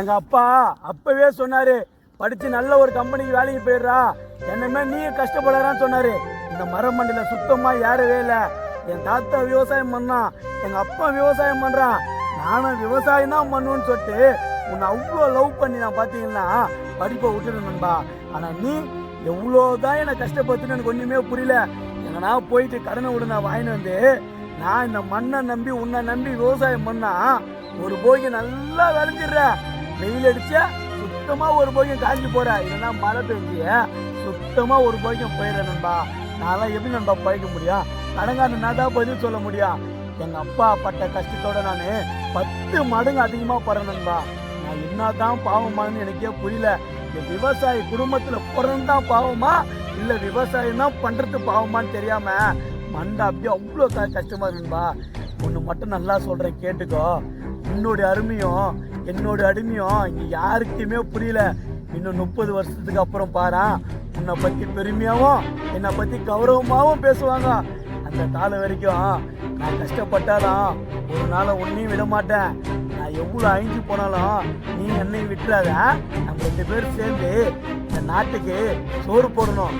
எங்க அப்பா அப்பவே சொன்னாரு படிச்சு நல்ல ஒரு கம்பெனிக்கு வேலைக்கு போயிடுறா. என்னமே நீ கஷ்டப்படறான்னு சொன்னாரு. இந்த மரமண்டில சுத்தமா ஏறவே இல்லை. என் தாத்தா விவசாயம் பண்ணான் எங்க அப்பா விவசாயம் பண்றான் நானும் விவசாயம் தான் பண்ணுவேன்னு சொல்லிட்டு உன்னை அவ்வளோ லவ் பண்ணி நான் பார்த்தீங்கன்னா படிப்பை விட்டுடு ஆனால் ஆனா நீ எவ்வளோதான் என்னை கஷ்டப்படுத்துன்னு எனக்கு ஒன்றுமே புரியல. எங்கன்னா போயிட்டு கடனை விட நான் வாங்கிட்டு வந்து நான் இந்த மண்ணை நம்பி உன்னை நம்பி விவசாயம் பண்ணா ஒரு போகி நல்லா விளைஞ்சிடுறேன் வெயில் அடிச்சா சுத்தமாக ஒரு போகியம் காஞ்சி போகிறேன் இல்லைன்னா மழை பெஞ்சு சுத்தமாக ஒரு போகியம் போயிடுறேன் நண்பா. நான்லாம் எப்படி நண்பா பழைக்க முடியும்? கடங்கான நான் தான் பதில் சொல்ல முடியும்? எங்கள் அப்பா பட்ட கஷ்டத்தோட நான் பத்து மடங்கு அதிகமாக படுறேன் நண்பா. நான் என்னதான் பாவமானு எனக்கே புரியல. இந்த விவசாய குடும்பத்தில் பிறந்தா பாவமா? இல்லை விவசாயம் தான் பண்ணுறது பாவமான்னு தெரியாமல் மண்டை அப்படியே அவ்வளோ க இருக்குன்பா ஒன்று மட்டும் நல்லா சொல்கிறேன் கேட்டுக்கோ. உன்னுடைய அருமையும் என்னோட அடிமையும் இங்கே யாருக்குமே புரியல. இன்னும் முப்பது வருஷத்துக்கு அப்புறம் பாரா உன்னை பற்றி பெருமையாகவும் என்னை பற்றி கௌரவமாகவும் பேசுவாங்க. அந்த காலம் வரைக்கும் நான் கஷ்டப்பட்டாலும் ஒரு நாளை ஒன்றையும் விட மாட்டேன். நான் எவ்வளோ அழிஞ்சு போனாலும் நீ என்னையும் விட்டுறாத. நம்ம ரெண்டு பேரும் சேர்ந்து இந்த நாட்டுக்கு சோறு போடணும்.